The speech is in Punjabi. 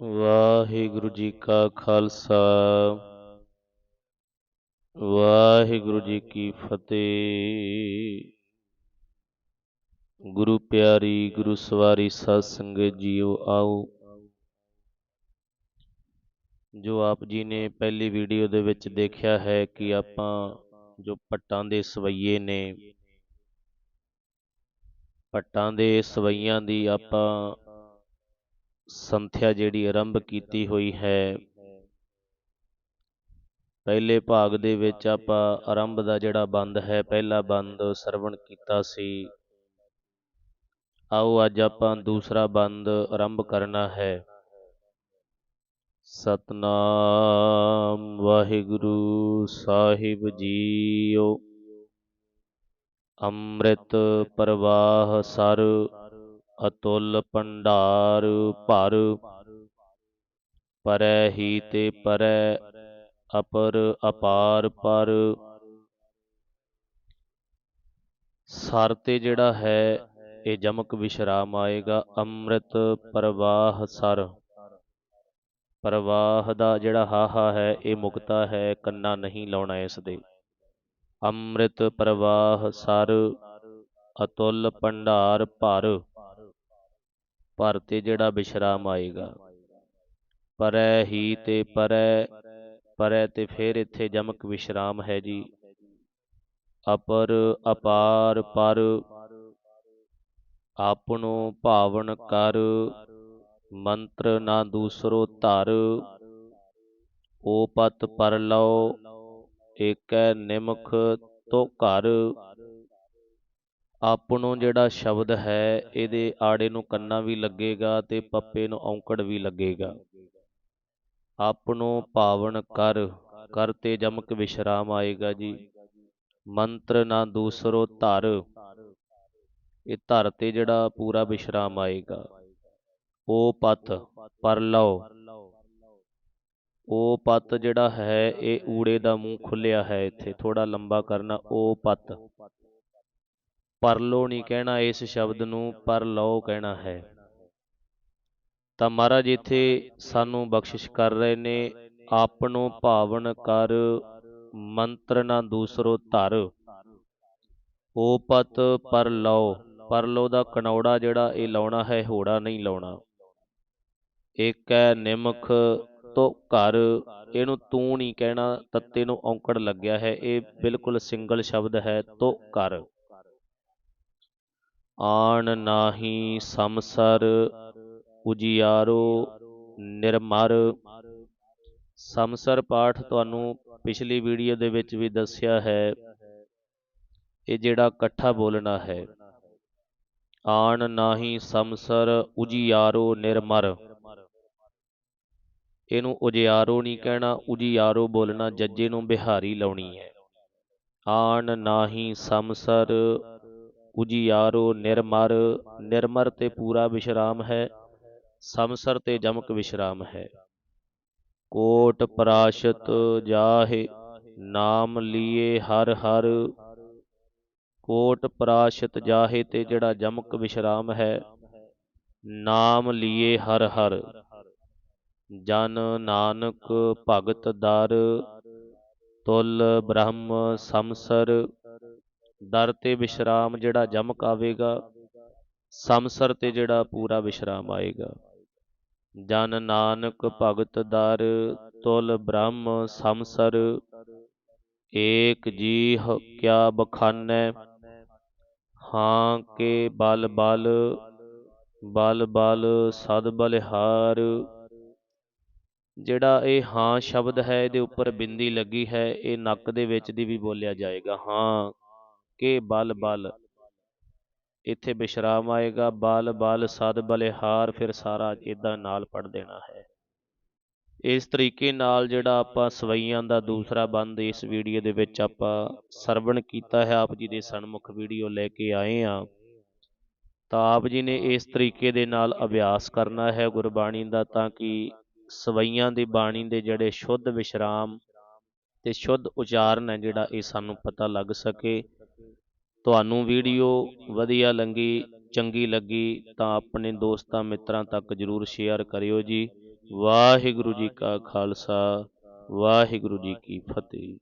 ਵਾਹਿਗੁਰੂ ਜੀ ਕਾ ਖਾਲਸਾ। ਵਾਹਿਗੁਰੂ ਜੀ ਕੀ ਫਤਿਹ। ਗੁਰੂ ਪਿਆਰੀ, ਗੁਰੂ ਸਵਾਰੀ ਸਾਧ ਸੰਗਤ ਜੀਓ, ਆਓ। ਜੋ ਆਪ ਜੀ ਨੇ ਪਹਿਲੀ ਵੀਡੀਓ ਦੇ ਵਿੱਚ ਦੇਖਿਆ ਹੈ ਕਿ ਆਪਾਂ ਜੋ ਪੱਟਾਂ ਦੇ ਸਵਈਏ ਨੇ ਪੱਟਾਂ ਦੇ ਸਵਈਆਂ ਦੀ ਆਪਾਂ ਸੰਥਿਆ ਜਿਹੜੀ ਆਰੰਭ ਕੀਤੀ ਹੋਈ ਹੈ। ਪਹਿਲੇ ਭਾਗ ਦੇ ਵਿੱਚ ਆਪਾਂ ਆਰੰਭ ਦਾ ਜਿਹੜਾ ਬੰਦ ਹੈ, ਪਹਿਲਾ ਬੰਦ ਸਰਵਣ ਕੀਤਾ ਸੀ। ਆਓ ਅੱਜ ਆਪਾਂ ਦੂਸਰਾ ਬੰਦ ਆਰੰਭ ਕਰਨਾ ਹੈ। ਸਤਨਾਮ ਵਾਹਿਗੁਰੂ ਸਾਹਿਬ ਜੀਓ। ਅੰਮ੍ਰਿਤ ਪ੍ਰਵਾਹ ਸਰ ਅਤੁਲ ਭੰਡਾਰ ਭਰ। ਪਰੈ ਹੀ ਤੇ ਪਰੈ ਅਪਰ ਅਪਾਰ ਪਰ। ਸਰ ਤੇ ਜਿਹੜਾ ਹੈ, ਇਹ ਜਮਕ ਵਿਸ਼ਰਾਮ ਆਏਗਾ। ਅੰਮ੍ਰਿਤ ਪ੍ਰਵਾਹ ਸਰ। ਪ੍ਰਵਾਹ ਦਾ ਜਿਹੜਾ ਹਾਹਾ ਹੈ, ਇਹ ਮੁਕਤਾ ਹੈ, ਕੰਨਾ ਨਹੀਂ ਲਾਉਣਾ ਇਸ ਦੇ। ਅੰਮ੍ਰਿਤ ਪ੍ਰਵਾਹ ਸਰ। ਅਤੁਲ ਭੰਡਾਰ ਭਰ। ਭਰ ਤੇ ਜਿਹੜਾ ਵਿਸ਼ਰਾਮ ਆਏਗਾ। ਪਰੈ ਹੀ ਤੇ ਪਰੈ ਪਰੈ ਤੇ ਫਿਰ ਇੱਥੇ ਜਮਕ ਵਿਸ਼ਰਾਮ ਹੈ ਜੀ। ਅਪਰ ਅਪਾਰ ਪਰ ਆਪਣੋ ਭਾਵਨ ਕਰ, ਮੰਤਰ ਨਾ ਦੂਸਰੋ ਧਰ। ਓਪਤ ਪਰ ਲਓ, ਏਕੈ ਨਿਮਖ ਤੋ ਘਰ। ਆਪਣੋ ਜਿਹੜਾ ਸ਼ਬਦ ਹੈ, ਇਹਦੇ ਆੜੇ ਨੂੰ ਕੰਨਾ ਵੀ ਲੱਗੇਗਾ ਤੇ ਪੱਪੇ ਨੂੰ ਔਂਕੜ ਵੀ ਲੱਗੇਗਾ। ਆਪਣੋ ਭਾਵਨ ਕਰ ਕਰ ਤੇ ਜਮਕ ਵਿਸ਼ਰਾਮ ਆਏਗਾ ਜੀ। ਮੰਤਰ ਨਾ ਦੂਸਰੋ ਧਰ, ਇਹ ਧਰ ਤੇ ਜਿਹੜਾ ਪੂਰਾ ਵਿਸ਼ਰਾਮ ਆਏਗਾ। ਉਹ ਪਤ, ਪਰ ਲਓ। ਉਹ ਪਤ ਜਿਹੜਾ ਹੈ, ਇਹ ਊੜੇ ਦਾ ਮੂੰਹ ਖੁੱਲਿਆ ਹੈ ਇੱਥੇ ਥੋੜਾ ਲੰਬਾ ਕਰਨਾ। ਉਹ ਪਤ। ਪਰਲੋ ਨਹੀਂ ਕਹਿਣਾ ਇਸ ਸ਼ਬਦ ਨੂੰ, ਪਰ ਲਓ ਕਹਿਣਾ ਹੈ। ਤਾਂ ਮਹਾਰਾਜ ਇੱਥੇ ਸਾਨੂੰ ਬਖਸ਼ਿਸ਼ ਕਰ ਰਹੇ ਨੇ, ਆਪਣੋ ਭਾਵਨ ਕਰ, ਮੰਤਰ ਨਾ ਦੂਸਰੋ ਧਰ। ਓਪਤ ਪਰ ਲਓ ਪਰ ਲਓ ਦਾ ਕਨੌੜਾ ਜਿਹੜਾ ਇਹ ਲਾਉਣਾ ਹੈ, ਹੋੜਾ ਨਹੀਂ ਲਾਉਣਾ। ਇੱਕ ਹੈ ਨਿਮਖ ਤੋਂ ਘਰ, ਇਹਨੂੰ ਤੂੰ ਨਹੀਂ ਕਹਿਣਾ, ਤੱਤੇ ਨੂੰ ਔਂਕੜ ਲੱਗਿਆ ਹੈ, ਇਹ ਬਿਲਕੁਲ ਸਿੰਗਲ ਸ਼ਬਦ ਹੈ, ਤੋ ਘਰ। ਆਣ ਨਾਹੀ ਸਮਸਰ ਉਜਿਆਰੋ ਨਿਰਮਰ। ਸਮਸਰ ਪਾਠ ਤੁਹਾਨੂੰ ਪਿਛਲੀ ਵੀਡੀਓ ਦੇ ਵਿੱਚ ਵੀ ਦੱਸਿਆ ਹੈ। ਇਹ ਜਿਹੜਾ ਇਕੱਠਾ ਬੋਲਣਾ ਹੈ। ਆਣ ਨਾਹੀ ਸਮਸਰ ਉਜਿਆਰੋ ਨਿਰਮਰ। ਇਹਨੂੰ ਉਜਿਆਰੋ ਨਹੀਂ ਕਹਿਣਾ, ਉਜਿਆਰੋ ਬੋਲਣਾ ਜੱਜੇ ਨੂੰ ਬਿਹਾਰੀ ਲਾਉਣੀ ਹੈ। ਆਣ ਨਾਹੀ ਸਮਸਰ ਉਜਿਆਰੋ ਨਿਰਮਰ ਨਿਰਮਰ ਤੇ ਪੂਰਾ ਵਿਸ਼ਰਾਮ ਹੈ ਸਮਸਰ ਤੇ ਜਮਕ ਵਿਸ਼ਰਾਮ ਹੈ। ਕੋਟ ਪ੍ਰਾਸ਼ਤ ਜਾਹੇ, ਨਾਮ ਲੀਏ ਹਰ ਹਰ। ਕੋਟ ਪ੍ਰਾਸ਼ਤ ਜਾਹੇ ਤੇ ਜਿਹੜਾ ਜਮਕ ਵਿਸ਼ਰਾਮ ਹੈ, ਨਾਮ ਲੀਏ ਹਰ ਹਰ। ਜਨ ਨਾਨਕ ਭਗਤ ਦਰ, ਤੁਲ ਬ੍ਰਹਮ ਸਮਸਰ ਦਰ ਤੇ ਵਿਸ਼ਰਾਮ ਜਿਹੜਾ ਜਮਕ ਆਵੇਗਾ ਸਮਸਰ ਤੇ ਜਿਹੜਾ ਪੂਰਾ ਵਿਸ਼ਰਾਮ ਆਏਗਾ। ਜਨ ਨਾਨਕ ਭਗਤ ਦਰ ਤੁਲ ਬ੍ਰਹਮ ਸਮਸਰ ਏਕ ਜੀ ਕਿਆ ਬਖਾਨੈ, ਹਾਂ ਕੇ ਬਲ ਬਲ ਬਲ ਬਲ ਸਦ ਬਲਿਹਾਰ। ਜਿਹੜਾ ਇਹ ਹਾਂ ਸ਼ਬਦ ਹੈ, ਇਹਦੇ ਉੱਪਰ ਬਿੰਦੀ ਲੱਗੀ ਹੈ, ਇਹ ਨੱਕ ਦੇ ਵਿੱਚ ਦੀ ਵੀ ਬੋਲਿਆ ਜਾਏਗਾ, ਹਾਂ। ਕੇ ਬਲ ਬਲ। ਇੱਥੇ ਬਿਸ਼ਰਾਮ ਆਏਗਾ, ਬਲ ਬਲ ਸਦ ਬਲਿਹਾਰ, ਫਿਰ ਸਾਰਾ ਇਦਾਂ ਨਾਲ ਪੜ ਦੇਣਾ ਹੈ। ਇਸ ਤਰੀਕੇ ਨਾਲ ਜਿਹੜਾ ਆਪਾਂ ਸਵਈਆਂ ਦਾ ਦੂਸਰਾ ਬੰਦ ਇਸ ਵੀਡੀਓ ਦੇ ਵਿੱਚ ਆਪਾਂ ਸਰਵਣ ਕੀਤਾ ਹੈ, ਆਪ ਜੀ ਦੇ ਸਨਮੁਖ ਵੀਡੀਓ ਲੈ ਕੇ ਆਏ ਆ ਤਾਂ ਆਪ ਜੀ ਨੇ ਇਸ ਤਰੀਕੇ ਦੇ ਨਾਲ ਅਭਿਆਸ ਕਰਨਾ ਹੈ ਗੁਰਬਾਣੀ ਦਾ, ਤਾਂ ਕਿ ਸਵਈਆਂ ਦੀ ਬਾਣੀ ਦੇ ਜਿਹੜੇ ਸ਼ੁੱਧ ਵਿਸ਼ਰਾਮ ਤੇ ਸ਼ੁੱਧ ਉਚਾਰਨ ਹੈ ਜਿਹੜਾ ਇਹ ਸਾਨੂੰ ਪਤਾ ਲੱਗ ਸਕੇ। ਤੁਹਾਨੂੰ ਵੀਡੀਓ ਵਧੀਆ ਲੱਗੀ, ਚੰਗੀ ਲੱਗੀ ਤਾਂ ਆਪਣੇ ਦੋਸਤਾਂ, ਮਿੱਤਰਾਂ ਤੱਕ ਜਰੂਰ ਸ਼ੇਅਰ ਕਰਿਓ ਜੀ। ਵਾਹਿਗੁਰੂ ਜੀ ਕਾ ਖਾਲਸਾ, ਵਾਹਿਗੁਰੂ ਜੀ ਕੀ ਫਤਿਹ।